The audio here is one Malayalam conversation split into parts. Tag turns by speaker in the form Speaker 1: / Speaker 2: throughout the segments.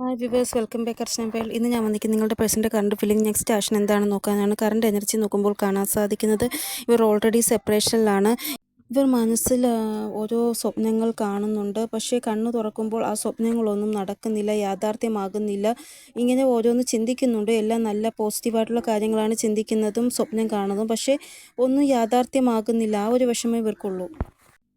Speaker 1: ഹായ് വിവേഴ്സ് വെൽക്കം ബാക്ക് അർച്ചനപ്പേൽ ഇന്ന് ഞാൻ വന്നിരിക്കുന്നത് നിങ്ങളുടെ പേഴ്സന്റെ കറണ്ട് ഫില്ലിംഗ് നെക്സ്റ്റ് ആക്ഷൻ എന്താണെന്ന് നോക്കാനാണ്. കറണ്ട് എനർജി നോക്കുമ്പോൾ കാണാൻ സാധിക്കുന്നത് ഇവർ ഓൾറെഡി സെപ്പറേഷനിലാണ് ഇവർ മനസ്സിൽ ഓരോ സ്വപ്നങ്ങൾ കാണുന്നുണ്ട്. പക്ഷേ കണ്ണു തുറക്കുമ്പോൾ ആ സ്വപ്നങ്ങളൊന്നും നടക്കുന്നില്ല യാഥാർത്ഥ്യമാകുന്നില്ല. ഇങ്ങനെ ഓരോന്ന് ചിന്തിക്കുന്നുണ്ട്. എല്ലാം നല്ല പോസിറ്റീവായിട്ടുള്ള കാര്യങ്ങളാണ് ചിന്തിക്കുന്നതും സ്വപ്നം കാണുന്നതും. പക്ഷേ ഒന്നും യാഥാർത്ഥ്യമാകുന്നില്ല. ആ ഒരു വിഷമം ഇവർക്കുള്ളൂ.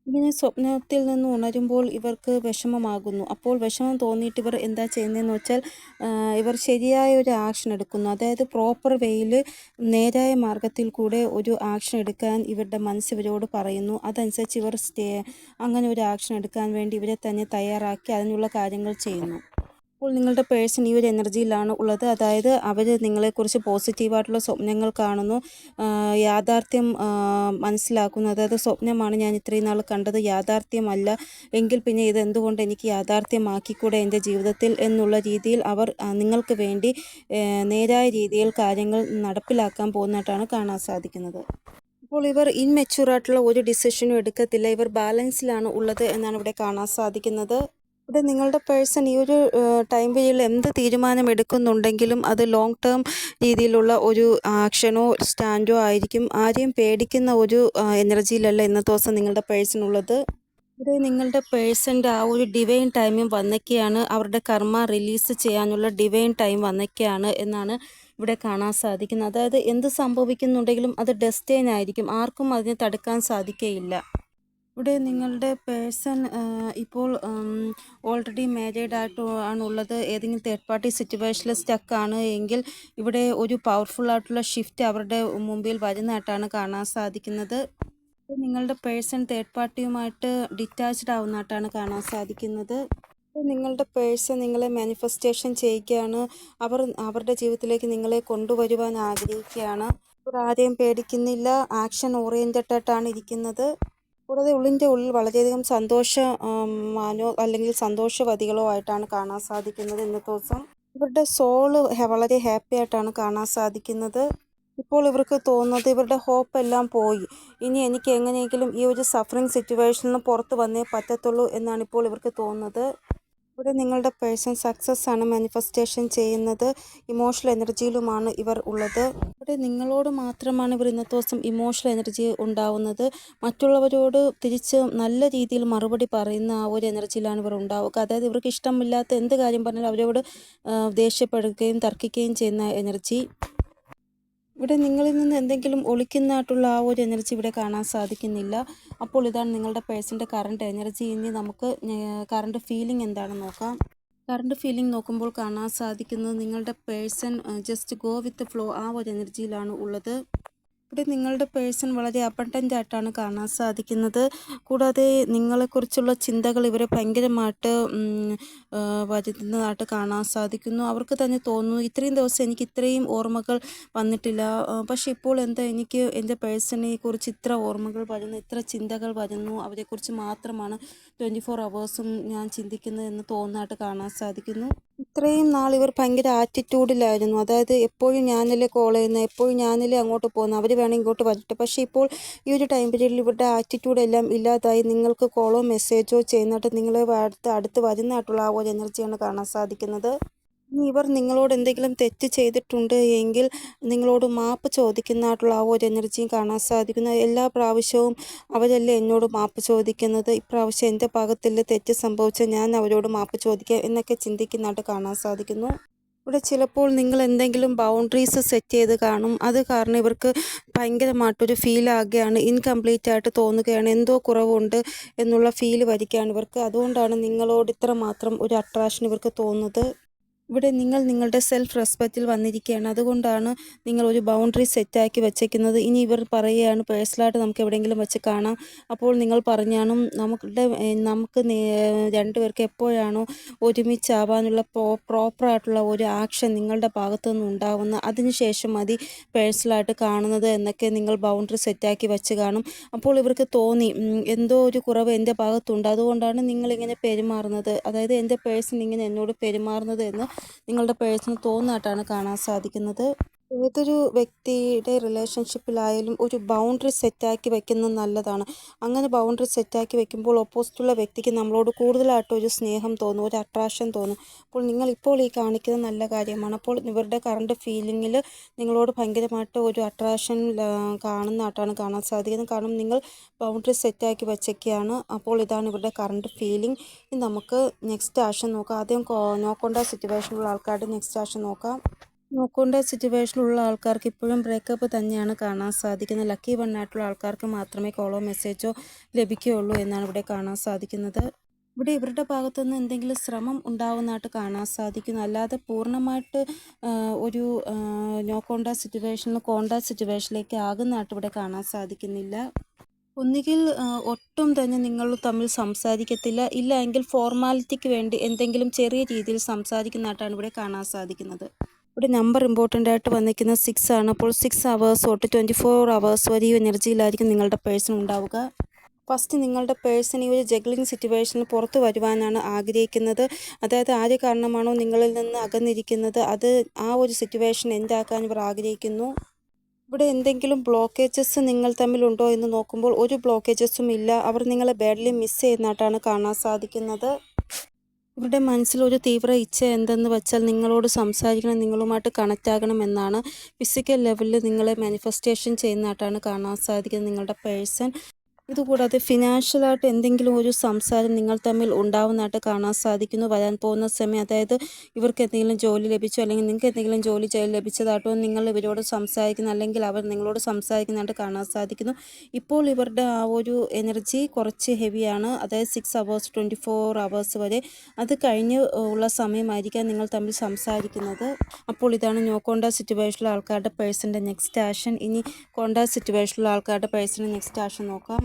Speaker 1: ഇങ്ങനെ സ്വപ്നത്തിൽ നിന്ന് ഉണരുമ്പോൾ ഇവർക്ക് വിഷമമാകുന്നു. അപ്പോൾ വിഷമം തോന്നിയിട്ട് ഇവർ എന്താ ചെയ്യുന്നതെന്ന് വെച്ചാൽ ഇവർ ശരിയായ ഒരു ആക്ഷൻ എടുക്കുന്നു. അതായത് പ്രോപ്പർ വേയിൽ നേരായ മാർഗത്തിൽ കൂടെ ഒരു ആക്ഷൻ എടുക്കാൻ ഇവരുടെ മനസ്സ് ഇവരോട് പറയുന്നു. അതനുസരിച്ച് ഇവർ അങ്ങനെ ഒരു ആക്ഷൻ എടുക്കാൻ വേണ്ടി ഇവരെ തന്നെ തയ്യാറാക്കി അതിനുള്ള കാര്യങ്ങൾ ചെയ്യുന്നു. അപ്പോൾ നിങ്ങളുടെ പേഴ്സൺ ഈ ഒരു എനർജിയിലാണ് ഉള്ളത്. അതായത് അവർ നിങ്ങളെക്കുറിച്ച് പോസിറ്റീവായിട്ടുള്ള സ്വപ്നങ്ങൾ കാണുന്നു. യാഥാർത്ഥ്യം മനസ്സിലാക്കുന്നു. അതായത് സ്വപ്നമാണ് ഞാൻ ഇത്രയും നാൾ കണ്ടത്. യാഥാർത്ഥ്യമല്ല. എങ്കിൽ പിന്നെ ഇത് എന്തുകൊണ്ട് എനിക്ക് യാഥാർത്ഥ്യമാക്കിക്കൂടെ എന്റെ ജീവിതത്തിൽ എന്നുള്ള രീതിയിൽ അവർ നിങ്ങൾക്ക് വേണ്ടി നേരായ രീതിയിൽ കാര്യങ്ങൾ നടപ്പിലാക്കാൻ പോകുന്നതായിട്ടാണ് കാണാൻ സാധിക്കുന്നത്. അപ്പോൾ ഇവർ ഇൻമെച്യൂർ ആയിട്ടുള്ള ഒരു ഡിസിഷനും എടുക്കത്തില്ല. ഇവർ ബാലൻസിലാണ് ഉള്ളത് എന്നാണ് ഇവിടെ കാണാൻ സാധിക്കുന്നത്. ഇവിടെ നിങ്ങളുടെ പേഴ്സൺ ഈ ഒരു ടൈം പീരീഡിൽ എന്ത് തീരുമാനം എടുക്കുന്നുണ്ടെങ്കിലും അത് ലോങ് ടേം രീതിയിലുള്ള ഒരു ആക്ഷനോ സ്റ്റാൻഡോ ആയിരിക്കും. ആരെയും പേടിക്കുന്ന ഒരു എനർജിയിലല്ല ഇന്നത്തെ ദിവസം നിങ്ങളുടെ പേഴ്സൺ ഉള്ളത്. ഇവിടെ നിങ്ങളുടെ പേഴ്സന്റെ ആ ഒരു ഡിവൈൻ ടൈമും വന്നൊക്കെയാണ്. അവരുടെ കർമ്മ റിലീസ് ചെയ്യാനുള്ള ഡിവൈൻ ടൈം വന്നൊക്കെയാണ് എന്നാണ് ഇവിടെ കാണാൻ സാധിക്കുന്നത്. അതായത് എന്ത് സംഭവിക്കുന്നുണ്ടെങ്കിലും അത് ഡെസ്റ്റൈൻ ആയിരിക്കും. ആർക്കും അതിനെ തടുക്കാൻ സാധിക്കുകയില്ല ഇവിടെ നിങ്ങളുടെ പേഴ്സൺ ഇപ്പോൾ ഓൾറെഡി മാരീഡ് ആയിട്ട് ആണുള്ളത്. ഏതെങ്കിലും തേർഡ് പാർട്ടി സിറ്റുവേഷനിൽ ആണ് എങ്കിൽ ഇവിടെ ഒരു പവർഫുൾ ആയിട്ടുള്ള ഷിഫ്റ്റ് അവരുടെ മുമ്പിൽ വരുന്നതായിട്ടാണ് കാണാൻ സാധിക്കുന്നത്. നിങ്ങളുടെ പേഴ്സൺ തേർഡ് പാർട്ടിയുമായിട്ട് ഡിറ്റാച്ച്ഡ് ആവുന്നതായിട്ടാണ് കാണാൻ സാധിക്കുന്നത്. നിങ്ങളുടെ പേഴ്സൺ നിങ്ങളെ മാനിഫെസ്റ്റേഷൻ ചെയ്യുകയാണ്. അവർ അവരുടെ ജീവിതത്തിലേക്ക് നിങ്ങളെ കൊണ്ടുവരുവാൻ ആഗ്രഹിക്കുകയാണ്. ആരെയും പേടിക്കുന്നില്ല. ആക്ഷൻ ഓറിയന്റഡ് ആയിട്ടാണ് ഇരിക്കുന്നത്. കൂടാതെ ഉള്ളിന്റെ ഉള്ളിൽ വളരെയധികം സന്തോഷ മാനോ അല്ലെങ്കിൽ സന്തോഷവതികളോ ആയിട്ടാണ് കാണാൻ സാധിക്കുന്നത് ഇന്നത്തെ ദിവസം. ഇവരുടെ സോൾ വളരെ ഹാപ്പി ആയിട്ടാണ് കാണാൻ സാധിക്കുന്നത്. ഇപ്പോൾ ഇവർക്ക് തോന്നുന്നത് ഇവരുടെ ഹോപ്പ് എല്ലാം പോയി. ഇനി എനിക്ക് എങ്ങനെയെങ്കിലും ഈ ഒരു സഫറിങ് സിറ്റുവേഷനിൽ നിന്ന് പുറത്ത് വന്നേ പറ്റത്തുള്ളൂ എന്നാണ് ഇപ്പോൾ ഇവർക്ക് തോന്നുന്നത്. ഇവിടെ നിങ്ങളുടെ പേഴ്സൺ സക്സസ് ആണ് മാനിഫെസ്റ്റേഷൻ ചെയ്യുന്നത്. ഇമോഷണൽ എനർജിയിലുമാണ് ഇവർ ഉള്ളത്. ഇവിടെ നിങ്ങളോട് മാത്രമാണ് ഇവർ ഇന്നത്തെ ദിവസം ഇമോഷണൽ എനർജി ഉണ്ടാവുന്നത്. മറ്റുള്ളവരോട് തിരിച്ച് നല്ല രീതിയിൽ മറുപടി പറയുന്ന ആ ഒരു എനർജിയിലാണ് ഇവർ ഉണ്ടാവുക. അതായത് ഇവർക്ക് ഇഷ്ടമില്ലാത്ത എന്ത് കാര്യം പറഞ്ഞാലും അവരോട് ദേഷ്യപ്പെടുകയും തർക്കിക്കുകയും ചെയ്യുന്ന എനർജി. ഇവിടെ നിങ്ങളിൽ നിന്ന് എന്തെങ്കിലും ഒളിക്കുന്നതായിട്ടുള്ള ആ ഒരു എനർജി ഇവിടെ കാണാൻ സാധിക്കുന്നില്ല. അപ്പോൾ ഇതാണ് നിങ്ങളുടെ പേഴ്സന്റെ കറണ്ട് എനർജി ഇനി നമുക്ക് കറണ്ട് ഫീലിംഗ് എന്താണെന്ന് നോക്കാം. കറണ്ട് ഫീലിംഗ് നോക്കുമ്പോൾ കാണാൻ സാധിക്കുന്നത് നിങ്ങളുടെ person just go with flow ആ ഒരു എനർജിയിലാണ് ഉള്ളത്. ഇവിടെ നിങ്ങളുടെ പേഴ്സൺ വളരെ അബണ്ടന്റ് ആയിട്ടാണ് കാണാൻ സാധിക്കുന്നത്. കൂടാതെ നിങ്ങളെക്കുറിച്ചുള്ള ചിന്തകൾ ഇവരെ ഭയങ്കരമായിട്ട് വരുന്നതായിട്ട് കാണാൻ സാധിക്കുന്നു. അവർക്ക് തന്നെ തോന്നുന്നു ഇത്രയും ദിവസം എനിക്ക് ഇത്രയും ഓർമ്മകൾ വന്നിട്ടില്ല. പക്ഷെ ഇപ്പോൾ എന്താ എനിക്ക് എന്റെ പേഴ്സണെ കുറിച്ച് ഇത്ര ഓർമ്മകൾ വരുന്നു ഇത്ര ചിന്തകൾ വരുന്നു. അവരെക്കുറിച്ച് മാത്രമാണ് ട്വന്റി ഫോർ അവേഴ്സും ഞാൻ ചിന്തിക്കുന്നത് എന്ന് തോന്നുന്നതായിട്ട് കാണാൻ സാധിക്കുന്നു. ഇത്രയും നാൾ ഇവർ ഭയങ്കര ആറ്റിറ്റ്യൂഡിലായിരുന്നു അതായത് എപ്പോഴും ഞാനല്ലേ കോൾ ചെയ്യുന്നത് എപ്പോഴും ഞാനല്ലേ അങ്ങോട്ട് പോകുന്നത് അവർ വേണമെങ്കിൽ ഇങ്ങോട്ട് വരട്ടെ. പക്ഷേ ഇപ്പോൾ ഈ ഒരു ടൈം പീരീഡിൽ ഇവരുടെ ആറ്റിറ്റ്യൂഡ് എല്ലാം ഇല്ലാതായി. നിങ്ങൾക്ക് കോളോ മെസ്സേജോ ചെയ്യുന്നതായിട്ട് നിങ്ങളെ അടുത്ത് അടുത്ത് വരുന്നതായിട്ടുള്ള ആ ഒരു എനർജിയാണ് കാണാൻ സാധിക്കുന്നത്. ഇവർ നിങ്ങളോട് എന്തെങ്കിലും തെറ്റ് ചെയ്തിട്ടുണ്ട് എങ്കിൽ നിങ്ങളോട് മാപ്പ് ചോദിക്കുന്നതായിട്ടുള്ള ആ ഒരു എനർജിയും കാണാൻ സാധിക്കുന്നു. എല്ലാ പ്രാവശ്യവും അവരല്ലേ എന്നോട് മാപ്പ് ചോദിക്കുന്നത്? ഇപ്രാവശ്യം എന്റെ ഭാഗത്തിൽ തെറ്റ് സംഭവിച്ചാൽ ഞാൻ അവരോട് മാപ്പ് ചോദിക്കാം എന്നൊക്കെ ചിന്തിക്കുന്നതായിട്ട് കാണാൻ സാധിക്കുന്നു. ഇവിടെ ചിലപ്പോൾ നിങ്ങൾ എന്തെങ്കിലും ബൗണ്ടറീസ് സെറ്റ് ചെയ്ത് കാണും. അത് കാരണം ഇവർക്ക് ഭയങ്കരമായിട്ടൊരു ഫീൽ ആകുകയാണ് ഇൻകംപ്ലീറ്റ് ആയിട്ട് തോന്നുകയാണ് എന്തോ കുറവുണ്ട് എന്നുള്ള ഫീൽ വരികയാണ് ഇവർക്ക്. അതുകൊണ്ടാണ് നിങ്ങളോട് ഇത്ര മാത്രം ഒരു അട്രാക്ഷൻ ഇവർക്ക് തോന്നുന്നത്. ഇവിടെ നിങ്ങൾ നിങ്ങളുടെ സെൽഫ് റെസ്പെക്റ്റിൽ വന്നിരിക്കുകയാണ്. അതുകൊണ്ടാണ് നിങ്ങൾ ഒരു ബൗണ്ടറി സെറ്റാക്കി വെച്ചേക്കുന്നത്. ഇനി ഇവർ പറയുകയാണ് പേഴ്സണലായിട്ട് നമുക്ക് എവിടെയെങ്കിലും വെച്ച് കാണാം. അപ്പോൾ നിങ്ങൾ പറഞ്ഞാണ് നമുക്കുടെ നമുക്ക് രണ്ടുപേർക്ക് എപ്പോഴാണോ ഒരുമിച്ചാവാനുള്ള പ്രോ പ്രോപ്പറായിട്ടുള്ള ഒരു ആക്ഷൻ നിങ്ങളുടെ ഭാഗത്തു നിന്ന് ഉണ്ടാവുന്ന അതിനുശേഷം മതി പേഴ്സണലായിട്ട് കാണുന്നത് എന്നൊക്കെ നിങ്ങൾ ബൗണ്ടറി സെറ്റാക്കി വെച്ച് കാണും. അപ്പോൾ ഇവർക്ക് തോന്നി എന്തോ ഒരു കുറവ് എന്റെ ഭാഗത്തുണ്ട്. അതുകൊണ്ടാണ് നിങ്ങളിങ്ങനെ പെരുമാറുന്നത്. അതായത് എന്റെ പേഴ്സൺ ഇങ്ങനെ എന്നോട് പെരുമാറുന്നത് എന്ന് നിങ്ങളുടെ പേഴ്സണൽ തോന്നുന്നതായിട്ടാണ് കാണാൻ സാധിക്കുന്നത്. ഏതൊരു വ്യക്തിയുടെ റിലേഷൻഷിപ്പിലായാലും ഒരു ബൗണ്ടറി സെറ്റാക്കി വെക്കുന്നത് നല്ലതാണ്. അങ്ങനെ ബൗണ്ടറി സെറ്റാക്കി വെക്കുമ്പോൾ ഓപ്പോസിറ്റുള്ള വ്യക്തിക്ക് നമ്മളോട് കൂടുതലായിട്ട് ഒരു സ്നേഹം തോന്നും ഒരു അട്രാക്ഷൻ തോന്നും. അപ്പോൾ നിങ്ങൾ ഇപ്പോൾ ഈ കാണിക്കുന്നത് നല്ല കാര്യമാണ്. അപ്പോൾ ഇവരുടെ കറണ്ട് ഫീലിങ്ങിൽ നിങ്ങളോട് ഭയങ്കരമായിട്ട് ഒരു അട്രാക്ഷൻ കാണുന്നതായിട്ടാണ് കാണാൻ സാധിക്കുന്നത്. കാരണം നിങ്ങൾ ബൗണ്ടറി സെറ്റാക്കി വെച്ചൊക്കെയാണ്. അപ്പോൾ ഇതാണ് ഇവരുടെ കറണ്ട് ഫീലിംഗ് നമുക്ക് നെക്സ്റ്റ് ആക്ഷൻ നോക്കാം. ആദ്യം നോക്കേണ്ട സിറ്റുവേഷനുള്ള ആൾക്കാരുടെ നെക്സ്റ്റ് ആക്ഷൻ നോക്കാം. നോക്കേണ്ട സിറ്റുവേഷനിലുള്ള ആൾക്കാർക്ക് ഇപ്പോഴും ബ്രേക്കപ്പ് തന്നെയാണ് കാണാൻ സാധിക്കുന്നത്. ലക്കി വൺ ആയിട്ടുള്ള ആൾക്കാർക്ക് മാത്രമേ കോളോ മെസ്സേജോ ലഭിക്കുകയുള്ളൂ എന്നാണ് ഇവിടെ കാണാൻ സാധിക്കുന്നത്. ഇവിടെ ഇവരുടെ ഭാഗത്തുനിന്ന് എന്തെങ്കിലും ശ്രമം ഉണ്ടാവുന്നതായിട്ട് കാണാൻ സാധിക്കുന്നു. അല്ലാതെ പൂർണമായിട്ട് ഒരു നോ കോണ്ടാക്ട് സിറ്റുവേഷനിൽ കോണ്ടാക്ട് സിറ്റുവേഷനിലേക്ക് ആകുന്നതായിട്ട് ഇവിടെ കാണാൻ സാധിക്കുന്നില്ല. ഒന്നുകിൽ ഒട്ടും തന്നെ നിങ്ങൾ തമ്മിൽ സംസാരിക്കത്തില്ല. ഇല്ല എങ്കിൽ ഫോർമാലിറ്റിക്ക് വേണ്ടി എന്തെങ്കിലും ചെറിയ രീതിയിൽ സംസാരിക്കുന്നതായിട്ടാണ് ഇവിടെ കാണാൻ സാധിക്കുന്നത്. ഇവിടെ നമ്പർ ഇമ്പോർട്ടന്റ് ആയിട്ട് വന്നിരിക്കുന്നത് സിക്സ് ആണ്. അപ്പോൾ സിക്സ് അവേഴ്സ് തൊട്ട് ട്വന്റി ഫോർ അവേഴ്സ് വരെ ഈ എനർജിയിലായിരിക്കും നിങ്ങളുടെ പേഴ്സൺ ഉണ്ടാവുക. ഫസ്റ്റ് നിങ്ങളുടെ പേഴ്സൺ ഈ ഒരു ജഗ്ലിംഗ് സിറ്റുവേഷനിൽ പുറത്തു വരുവാനാണ് ആഗ്രഹിക്കുന്നത്. അതായത് ആര് കാരണമാണോ നിങ്ങളിൽ നിന്ന് അകന്നിരിക്കുന്നത് അത് ആ ഒരു സിറ്റുവേഷൻ എന്താക്കാൻ ഇവർ ആഗ്രഹിക്കുന്നു. ഇവിടെ എന്തെങ്കിലും ബ്ലോക്കേജസ് നിങ്ങൾ തമ്മിലുണ്ടോ എന്ന് നോക്കുമ്പോൾ ഒരു ബ്ലോക്കേജസും ഇല്ല. അവർ നിങ്ങളെ ബാഡ്ലി മിസ് ചെയ്യുന്നതായിട്ടാണ് കാണാൻ സാധിക്കുന്നത്. ഇവരുടെ മനസ്സിലൊരു തീവ്ര ഇച്ഛ എന്തെന്ന് വെച്ചാൽ നിങ്ങളോട് സംസാരിക്കണം നിങ്ങളുമായിട്ട് കണക്റ്റ് ആകണം എന്നാണ്. ഫിസിക്കൽ ലെവലിൽ നിങ്ങളെ മാനിഫെസ്റ്റേഷൻ ചെയ്യുന്നതായിട്ടാണ് കാണാൻ സാധിക്കുന്നത് നിങ്ങളുടെ പേഴ്സൺ ഇതുകൂടാതെ ഫിനാൻഷ്യലായിട്ട് എന്തെങ്കിലും ഒരു സംസാരം നിങ്ങൾ തമ്മിൽ ഉണ്ടാവുന്നതായിട്ട് കാണാൻ സാധിക്കുന്നു. വരാൻ പോകുന്ന സമയം അതായത് ഇവർക്ക് എന്തെങ്കിലും ജോലി ലഭിച്ചോ അല്ലെങ്കിൽ നിങ്ങൾക്ക് എന്തെങ്കിലും ജോലി ലഭിച്ചതായിട്ടോ നിങ്ങൾ ഇവരോട് സംസാരിക്കുന്ന അല്ലെങ്കിൽ അവർ നിങ്ങളോട് സംസാരിക്കുന്നതായിട്ട് കാണാൻ സാധിക്കുന്നു. ഇപ്പോൾ ഇവരുടെ ആ ഒരു എനർജി കുറച്ച് ഹെവിയാണ് അതായത് six hours twenty four hours വരെ അത് കഴിഞ്ഞ് ഉള്ള സമയമായിരിക്കാം നിങ്ങൾ തമ്മിൽ സംസാരിക്കുന്നത്. അപ്പോൾ ഇതാണ് നോ കോണ്ടാ സിറ്റുവേഷനിലെ ആൾക്കാരുടെ പേഴ്സന്റെ നെക്സ്റ്റ് ആക്ഷൻ ഇനി കോണ്ടാ സിറ്റുവേഷനിലെ ആൾക്കാരുടെ പേഴ്സന്റെ നെക്സ്റ്റ് ആക്ഷൻ നോക്കാം.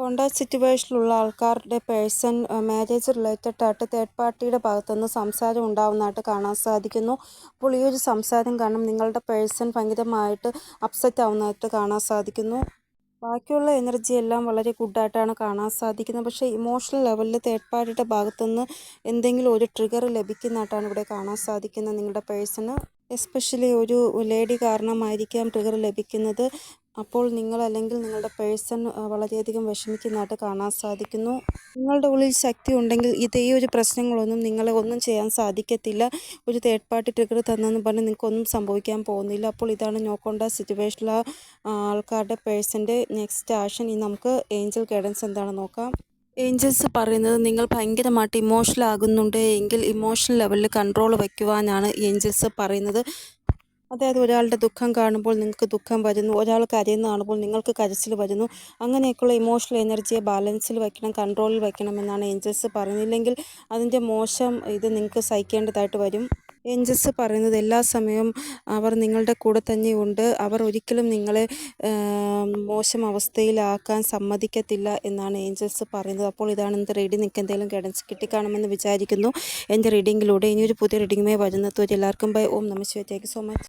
Speaker 1: കോണ്ടാക്ട് സിറ്റുവേഷനിലുള്ള ആൾക്കാരുടെ പേഴ്സൺ മാരേജ് റിലേറ്റഡ് ആയിട്ട് തേർഡ് പാർട്ടിയുടെ ഭാഗത്തുനിന്ന് സംസാരം ഉണ്ടാവുന്നതായിട്ട് കാണാൻ സാധിക്കുന്നു. അപ്പോൾ ഈ ഒരു സംസാരം കാരണം നിങ്ങളുടെ പേഴ്സൺ ഭയങ്കരമായിട്ട് അപ്സെറ്റ് ആവുന്നതായിട്ട് കാണാൻ സാധിക്കുന്നു. ബാക്കിയുള്ള എനർജി എല്ലാം വളരെ ഗുഡായിട്ടാണ് കാണാൻ സാധിക്കുന്നത്. പക്ഷേ ഇമോഷണൽ ലെവലിൽ തേർഡ് പാർട്ടിയുടെ ഭാഗത്തുനിന്ന് എന്തെങ്കിലും ഒരു ട്രിഗർ ലഭിക്കുന്നതായിട്ടാണ് ഇവിടെ കാണാൻ സാധിക്കുന്നത് നിങ്ങളുടെ പേഴ്സണ്. എസ്പെഷ്യലി ഒരു ലേഡി കാരണമായിരിക്കാം ട്രിഗർ ലഭിക്കുന്നത്. അപ്പോൾ നിങ്ങൾ അല്ലെങ്കിൽ നിങ്ങളുടെ പേഴ്സൺ വളരെയധികം വിഷമിക്കുന്നതായിട്ട് കാണാൻ സാധിക്കുന്നു. നിങ്ങളുടെ ഉള്ളിൽ ശക്തി ഉണ്ടെങ്കിൽ ഇതേ ഒരു പ്രശ്നങ്ങളൊന്നും നിങ്ങളെ ഒന്നും ചെയ്യാൻ സാധിക്കത്തില്ല. ഒരു തേർഡ് പാർട്ടി ട്രിഗർ തന്നെന്ന് പറഞ്ഞ് നിങ്ങൾക്കൊന്നും സംഭവിക്കാൻ പോകുന്നില്ല. അപ്പോൾ ഇതാണ് നോക്കേണ്ട സിറ്റുവേഷനിലെ ആൾക്കാരുടെ പേഴ്സന്റെ നെക്സ്റ്റ് ആക്ഷൻ ഇനി നമുക്ക് ഏഞ്ചൽ ഗൈഡൻസ് എന്താണെന്ന് നോക്കാം. ഏഞ്ചൽസ് പറയുന്നത് നിങ്ങൾ ഭയങ്കരമായിട്ട് ഇമോഷണൽ ആകുന്നുണ്ട്. എങ്കിൽ ഇമോഷണൽ ലെവലിൽ കൺട്രോൾ വയ്ക്കുവാനാണ് ഏഞ്ചൽസ് പറയുന്നത്. അതായത് ഒരാളുടെ ദുഃഖം കാണുമ്പോൾ നിങ്ങൾക്ക് ദുഃഖം വരുന്നു ഒരാൾ കരയുന്ന കാണുമ്പോൾ നിങ്ങൾക്ക് കരച്ചിൽ വരുന്നു. അങ്ങനെയൊക്കെയുള്ള ഇമോഷണൽ എനർജിയെ ബാലൻസിൽ വയ്ക്കണം കൺട്രോളിൽ വയ്ക്കണം എന്നാണ് ഏഞ്ചൽസ് പറയുന്നില്ലെങ്കിൽ അതിന്റെ മോശം ഇത് നിങ്ങൾക്ക് സഹിക്കേണ്ടതായിട്ട് വരും. ഏഞ്ചൽസ് പറയുന്നത് എല്ലാ സമയവും അവർ നിങ്ങളുടെ കൂടെ തന്നെയുണ്ട്. അവർ ഒരിക്കലും നിങ്ങളെ മോശം അവസ്ഥയിലാക്കാൻ സമ്മതിക്കത്തില്ല എന്നാണ് ഏഞ്ചൽസ് പറയുന്നത്. അപ്പോൾ ഇതാണ് എന്റെ റീഡിംഗ് നിങ്ങൾക്ക് എന്തെങ്കിലും ഗൈഡൻസ് കിട്ടിക്കാണുമെന്ന് വിചാരിക്കുന്നു. എന്റെ റീഡിങ്ങിലൂടെ ഇനിയൊരു പുതിയ റീഡിങ്ങുമായി വരുന്നത് എല്ലാവർക്കും ബൈ ഓം നമസ്വേ താങ്ക് സോ മച്ച്